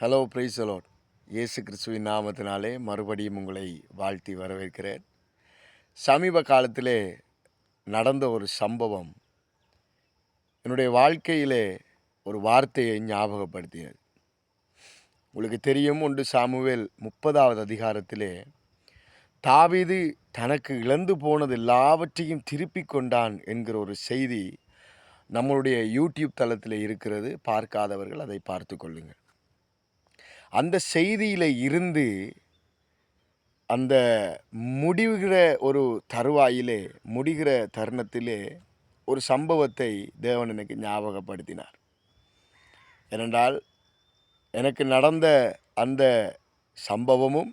Hello price allot இயேசு கிறிஸ்துவின் நாமத்தினாலே மறுபடியும் உங்களை வாழ்த்தி வரவேற்கிறேன். சமீப காலத்திலே நடந்த ஒரு சம்பவம் என்னுடைய வாழ்க்கையிலே ஒரு வார்த்தையை ஞாபகப்படுத்தியது. உங்களுக்கு தெரியும் ஒன்று சாமுவேல் முப்பதாவது அதிகாரத்திலே தாவீது தனக்கு இழந்து போனது எல்லாவற்றையும் திருப்பி கொண்டான் என்கிற ஒரு செய்தி நம்மளுடைய யூடியூப் தளத்தில் இருக்கிறது. பார்க்காதவர்கள் அதை பார்த்து கொள்ளுங்கள். அந்த செய்தியில் இருந்து அந்த முடிவுகிற ஒரு தருவாயிலே முடிகிற தருணத்திலே ஒரு சம்பவத்தை தேவன் எனக்கு ஞாபகப்படுத்தினார். ஏனென்றால் எனக்கு நடந்த அந்த சம்பவமும்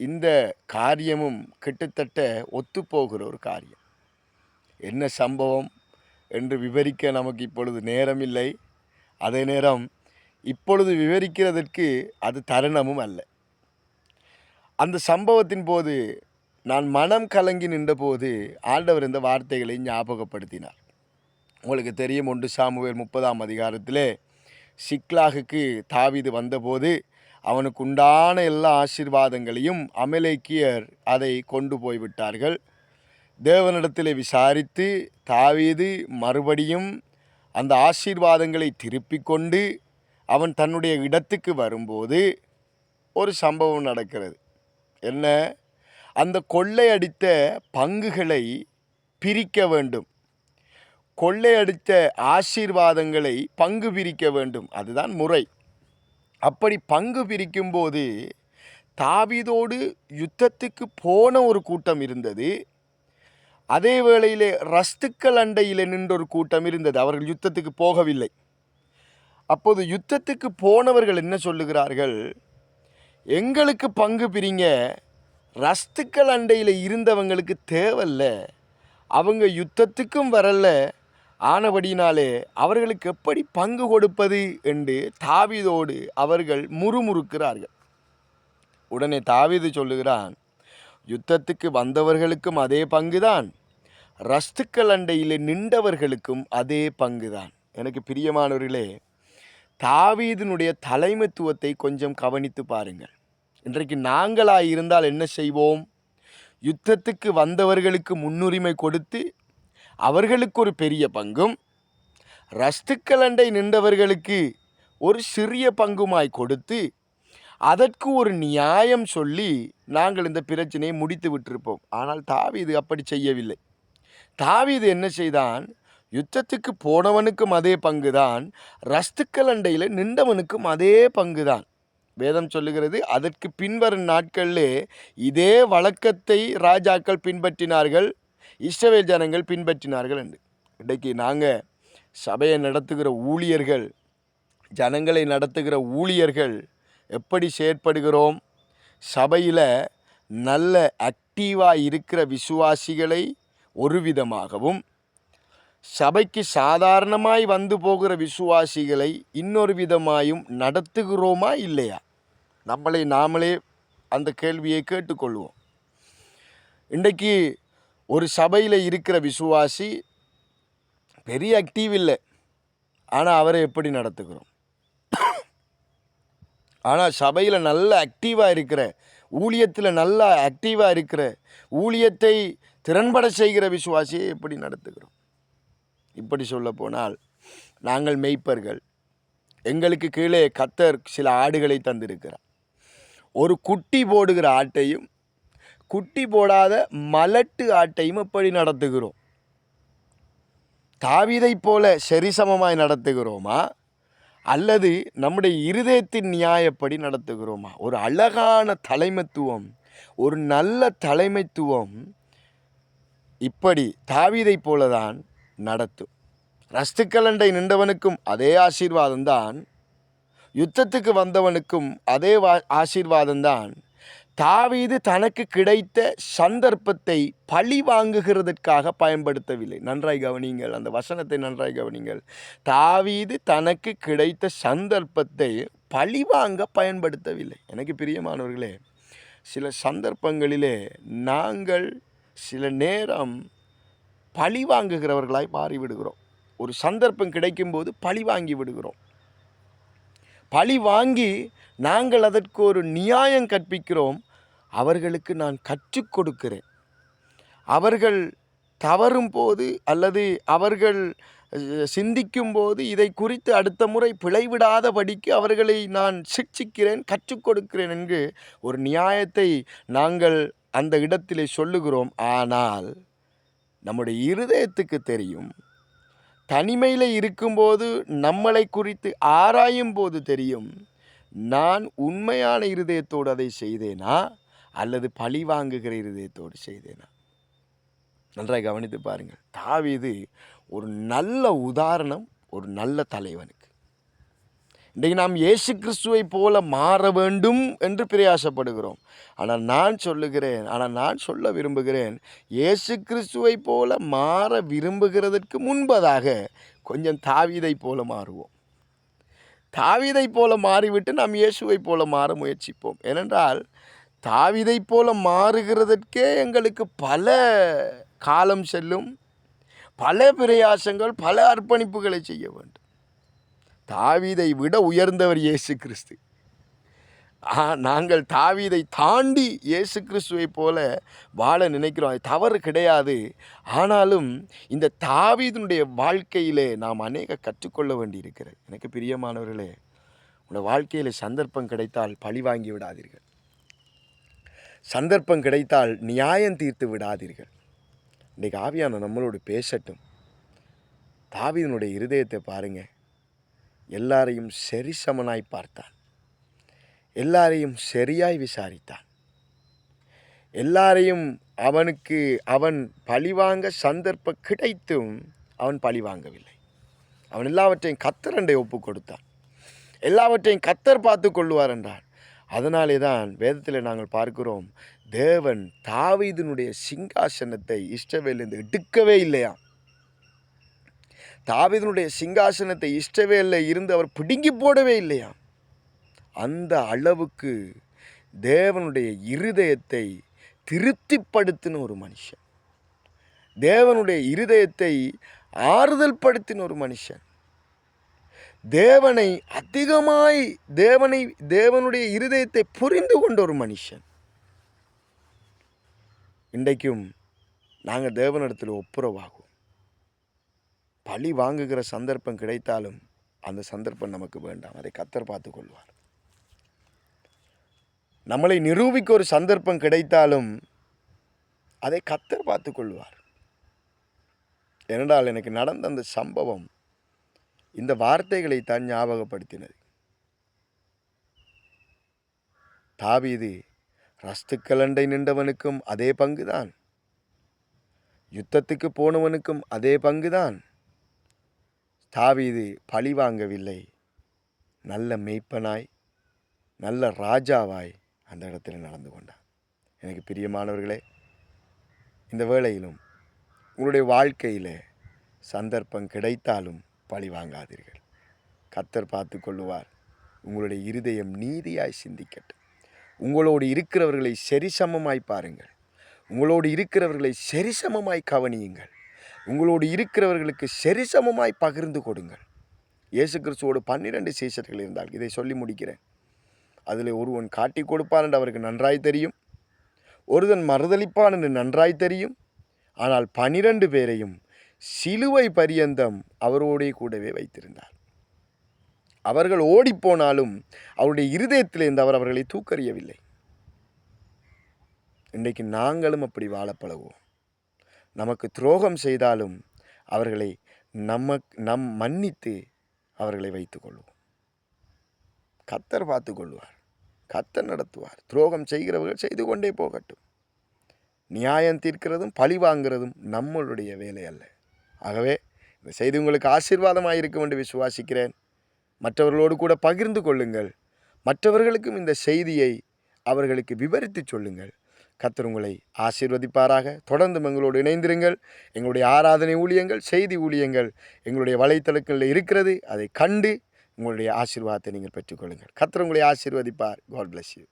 இந்த காரியமும் கிட்டத்தட்ட ஒத்துப்போகிற ஒரு காரியம். என்ன சம்பவம் என்று விவரிக்க நமக்கு இப்பொழுது நேரமில்லை. அதே நேரம் இப்பொழுது விவரிக்கிறதற்கு அது தருணமும் அல்ல. அந்த சம்பவத்தின் போது நான் மனம் கலங்கி நின்றபோது ஆண்டவர் இந்த வார்த்தைகளை ஞாபகப்படுத்தினார். உங்களுக்கு தெரியும் ஒன்று சாமுவேல் முப்பதாம் அதிகாரத்தில் சிக்லாகுக்கு தாவீது வந்தபோது அவனுக்கு உண்டான எல்லா ஆசீர்வாதங்களையும் அமலேக்கியர் அதை கொண்டு போய்விட்டார்கள். தேவனிடத்தில் விசாரித்து தாவீது மறுபடியும் அந்த ஆசீர்வாதங்களை திருப்பிக் கொண்டு அவன் தன்னுடைய இடத்துக்கு வரும்போது ஒரு சம்பவம் நடக்கிறது. என்ன? அந்த கொள்ளையடித்த பங்குகளை பிரிக்க வேண்டும். கொள்ளையடித்த ஆசீர்வாதங்களை பங்கு பிரிக்க வேண்டும். அதுதான் முறை. அப்படி பங்கு பிரிக்கும்போது தாவிதோடு யுத்தத்துக்கு போன ஒரு கூட்டம் இருந்தது. அதே வேளையிலே ரஸ்துக்கள் அண்டையில் நின்ற ஒரு கூட்டம் இருந்தது. அவர்கள் யுத்தத்துக்கு போகவில்லை. அப்போது யுத்தத்துக்கு போனவர்கள் என்ன சொல்லுகிறார்கள்? எங்களுக்கு பங்கு பிரிங்க ரஸ்துக்கள் அண்டையில் இருந்தவங்களுக்கு தேவையில்ல அவங்க யுத்தத்துக்கும் வரல ஆனபடினாலே அவர்களுக்கு எப்படி பங்கு கொடுப்பது என்று தாவிதோடு அவர்கள் முறுமுறுக்கிறார்கள். உடனே தாவீது சொல்லுகிறான் யுத்தத்துக்கு வந்தவர்களுக்கும் அதே பங்குதான் ரஸ்துக்கள் அண்டையில் நின்றவர்களுக்கும் அதே பங்குதான். எனக்கு பிரியமானவர்களே தாவீதினுடைய தலைமைத்துவத்தை கொஞ்சம் கவனித்து பாருங்கள். இன்றைக்கு நாங்களாக இருந்தால் என்ன செய்வோம்? யுத்தத்துக்கு வந்தவர்களுக்கு முன்னுரிமை கொடுத்து அவர்களுக்கு ஒரு பெரிய பங்கும் ரஸ்துக்களண்டை நின்றவர்களுக்கு ஒரு சிறிய பங்குமாய் கொடுத்து அதற்கு ஒரு நியாயம் சொல்லி நாங்கள் இந்த பிரச்சனையை முடித்து விட்டிருப்போம். ஆனால் தாவீது அப்படி செய்யவில்லை. தாவீது என்ன செய்தான்? யுத்தத்துக்கு போனவனுக்கும் அதே பங்குதான் ரஸ்துக்கள் அண்டையில் நின்றவனுக்கும் அதே பங்கு தான் வேதம் சொல்லுகிறது அதற்கு பின்வரும் நாட்களிலே இதே வழக்கத்தை ராஜாக்கள் பின்பற்றினார்கள் இஸ்ரவேல் ஜனங்கள் பின்பற்றினார்கள் என்று. இன்றைக்கு நாங்கள் சபையை நடத்துகிற ஊழியர்கள் ஜனங்களை நடத்துகிற ஊழியர்கள் எப்படி செயற்படுகிறோம்? சபையில் நல்ல ஆக்டிவாக இருக்கிற விசுவாசிகளை ஒரு விதமாகவும் சபைக்கு சாதாரணமாய் வந்து போகிற விசுவாசிகளை இன்னொரு விதமாயும் நடத்துகிறோமா இல்லையா? நம்மளை நாமளே அந்த கேள்வியை கேட்டுக்கொள்வோம். இன்றைக்கு ஒரு சபையில் இருக்கிற விசுவாசி பெரிய ஆக்டிவ் இல்லை. ஆனால் அவரை எப்படி நடத்துகிறோம்? ஆனால் சபையில் நல்ல ஆக்டிவாக இருக்கிற ஊழியத்தில் நல்லா ஆக்டிவாக இருக்கிற ஊழியத்தை திறன்பட செய்கிற விசுவாசியை எப்படி நடத்துகிறோம்? இப்படி சொல்ல போனால் நாங்கள் மெய்ப்பர்கள். எங்களுக்கு கீழே கத்தர் சில ஆடுகளை தந்திருக்கிறார். ஒரு குட்டி போடுகிற ஆட்டையும் குட்டி போடாத மலட்டு ஆட்டையும் எப்படி நடத்துகிறோம். தாவிதை போல சரிசமமாய் நடத்துகிறோமா? அல்லது நம்முடைய இருதயத்தின் நியாயப்படி நடத்துகிறோமா? ஒரு அழகான தலைமைத்துவம் ஒரு நல்ல தலைமைத்துவம். இப்படி தாவிதை போலதான் நடத்தும் ரஸ்துக்கலண்டை நின்றவனுக்கும் அதே ஆசீர்வாதம்தான். யுத்தத்துக்கு வந்தவனுக்கும் அதே வா ஆசீர்வாதம்தான். தாவீது தனக்கு கிடைத்த சந்தர்ப்பத்தை பழி வாங்குகிறதற்காக பயன்படுத்தவில்லை. நன்றாய் கவனிங்கள் அந்த வசனத்தை நன்றாய் கவனிங்கள் தாவீது தனக்கு கிடைத்த சந்தர்ப்பத்தை பழி வாங்க பயன்படுத்தவில்லை. எனக்கு பிரியமானவர்களே சில சந்தர்ப்பங்களிலே நாங்கள் சில நேரம் பழி வாங்குகிறவர்களாய் மாறிவிடுகிறோம். ஒரு சந்தர்ப்பம் கிடைக்கும்போது பழி வாங்கி விடுகிறோம். பழி வாங்கி நாங்கள் அதற்கு ஒரு நியாயம் கற்பிக்கிறோம். அவர்களுக்கு நான் கற்றுக் கொடுக்கிறேன். அவர்கள் தவறும் போது அல்லது அவர்கள் சிந்திக்கும் போது இதை குறித்து அடுத்த முறை பிழைவிடாதபடிக்கு அவர்களை நான் சிக்ஷிக்கிறேன் கற்றுக் கொடுக்கிறேன் என்று ஒரு நியாயத்தை நாங்கள் அந்த இடத்திலே சொல்லுகிறோம். ஆனால் நம்முடைய இருதயத்துக்கு தெரியும். தனிமையில் இருக்கும்போது நம்மளை குறித்து ஆராயும் போது தெரியும். நான் உண்மையான இருதயத்தோடு அதை செய்தேனா? அல்லது பழி வாங்குகிற இருதயத்தோடு செய்தேனா? நன்றாக கவனித்து பாருங்கள். தாவிது ஒரு நல்ல உதாரணம் ஒரு நல்ல தலைவனுக்கு. இன்றைக்கு நாம் இயேசு கிறிஸ்துவை போல மாற வேண்டும் என்று பிரயாசப்படுகிறோம். ஆனால் நான் சொல்லுகிறேன் ஆனால் நான் சொல்ல விரும்புகிறேன் இயேசு கிறிஸ்துவை போல மாற விரும்புகிறதற்கு முன்பதாக கொஞ்சம் தாவிதை போல மாறுவோம். தாவீதை போல மாறிவிட்டு நாம் இயேசுவை போல மாற முயற்சிப்போம். ஏனென்றால் தாவீதை போல மாறுகிறதற்கே எங்களுக்கு பல காலம் செல்லும் பல பிரயாசங்கள் பல அர்ப்பணிப்புகளை செய்ய வேண்டும். தாவீதை விட உயர்ந்தவர் இயேசு கிறிஸ்து. ஆ, நாங்கள் தாவீதை தாண்டி இயேசு கிறிஸ்துவை போல வாழ நினைக்கிறோம். அது தவறு கிடையாது. ஆனாலும் இந்த தாவீதனுடைய வாழ்க்கையிலே நாம் அநேக கற்றுக்கொள்ள வேண்டியிருக்கிறது. எனக்கு பிரியமானவர்களே உங்கள் வாழ்க்கையில் சந்தர்ப்பம் கிடைத்தால் பழி வாங்கி விடாதீர்கள். சந்தர்ப்பம் கிடைத்தால் நியாயம் தீர்த்து விடாதீர்கள். இன்றைக்கு ஆவியான நம்மளோடு பேசட்டும். தாவீதனுடைய இருதயத்தை பாருங்கள் எல்லாரையும் சரிசமனாய் பார்த்தான் எல்லாரையும் சரியாய் விசாரித்தான் எல்லாரையும் அவனுக்கு அவன் பழிவாங்க சந்தர்ப்பம் கிடைத்தும் அவன் பழி வாங்கவில்லை அவன் எல்லாவற்றையும் கத்தரண்டை ஒப்பு கொடுத்தான். எல்லாவற்றையும் கத்தர் பார்த்து கொள்ளுவார் என்றான். அதனாலே தான் வேதத்தில் நாங்கள் பார்க்கிறோம் தேவன் தாவீதனுடைய சிங்காசனத்தை இஷ்டவேலேருந்து எடுக்கவே இல்லையா தாவிதனுடைய சிங்காசனத்தை இஷ்டவேலில் இருந்து அவர் பிடுங்கி போடவே இல்லையா? அந்த அளவுக்கு தேவனுடைய இருதயத்தை திருப்திப்படுத்தின ஒரு மனுஷன். தேவனுடைய இருதயத்தை ஆறுதல் படுத்தின ஒரு மனுஷன். தேவனை அதிகமாய் தேவனை தேவனுடைய இருதயத்தை புரிந்து கொண்ட ஒரு மனுஷன். இன்றைக்கும் நாங்கள் தேவனிடத்தில் ஒப்புரவாகும் பழி வாங்குகிற சந்தர்ப்பம் கிடைத்தாலும் அந்த சந்தர்ப்பம் நமக்கு வேண்டாம். அதை கத்தர் பார்த்து கொள்வார். நம்மளை நிரூபிக்க ஒரு சந்தர்ப்பம் கிடைத்தாலும் அதை கத்தர் பார்த்து கொள்வார். ஏனென்றால் எனக்கு நடந்த அந்த சம்பவம் இந்த வார்த்தைகளை தான் ஞாபகப்படுத்தினது. தாவீது ரஸ்துக்கலண்டை நின்றவனுக்கும் அதே பங்குதான். யுத்தத்துக்கு போனவனுக்கும் அதே பங்குதான். தாவீது பழி வாங்கவில்லை. நல்ல மெய்ப்பனாய் நல்ல ராஜாவாய் அந்த இடத்துல நடந்து கொண்டான். எனக்கு பிரியமானவர்களே இந்த வேளையிலும் உங்களுடைய வாழ்க்கையில் சந்தர்ப்பம் கிடைத்தாலும் பழி வாங்காதீர்கள். கத்தர் பார்த்து கொள்ளுவார். உங்களுடைய இருதயம் நீதியாய் சிந்திக்கட்டும். உங்களோடு இருக்கிறவர்களை சரிசமமாய் பாருங்கள். உங்களோடு இருக்கிறவர்களை சரிசமமாய் கவனியுங்கள். உங்களோடு இருக்கிறவர்களுக்கு சரிசமமாய் பகிர்ந்து கொடுங்கள். இயேசு கிறிஸ்துவோடு பன்னிரண்டு சீசர்கள் இருந்தால் இதை சொல்லி முடிக்கிறேன். அதில் ஒருவன் காட்டி கொடுப்பான் என்று அவருக்கு நன்றாய் தெரியும். ஒருவன் மறுதளிப்பான் என்று நன்றாய் தெரியும். ஆனால் பனிரெண்டு பேரையும் சிலுவை பரியந்தம் அவரோடே கூடவே வைத்திருந்தார். அவர்கள் ஓடிப்போனாலும் அவருடைய இருதயத்திலிருந்து அவர் அவர்களை தூக்கறியவில்லை. இன்றைக்கு நாங்களும் அப்படி வாழ பழகுவோம் நமக்கு துரோகம் செய்தாலும் அவர்களை நம்ம நம் மன்னித்து அவர்களை வைத்துக்கொள்வோம். கத்தர் பார்த்து கொள்வார் கத்தர் நடத்துவார். துரோகம் செய்கிறவர்கள் செய்து கொண்டே போகட்டும். நியாயம் தீர்க்கிறதும் பழி வாங்குறதும் நம்மளுடைய வேலை அல்ல. ஆகவே இந்த செய்தி உங்களுக்கு ஆசீர்வாதமாக இருக்கும் என்று விசுவாசிக்கிறேன். மற்றவர்களோடு கூட பகிர்ந்து கொள்ளுங்கள். மற்றவர்களுக்கும் இந்த செய்தியை அவர்களுக்கு விவரித்து சொல்லுங்கள். கத்தர் உங்களை ஆசீர்வதிப்பாராக. தொடர்ந்து எங்களோடு இணைந்திருங்கள். எங்களுடைய ஆராதனை ஊழியங்கள் செய்தி ஊழியங்கள் எங்களுடைய வலைத்தளங்களில் இருக்கிறது. அதை கண்டு உங்களுடைய ஆசீர்வாதத்தை நீங்கள் பெற்றுக்கொள்ளுங்கள். கர்த்தர் உங்களை ஆசீர்வதிப்பார். God bless you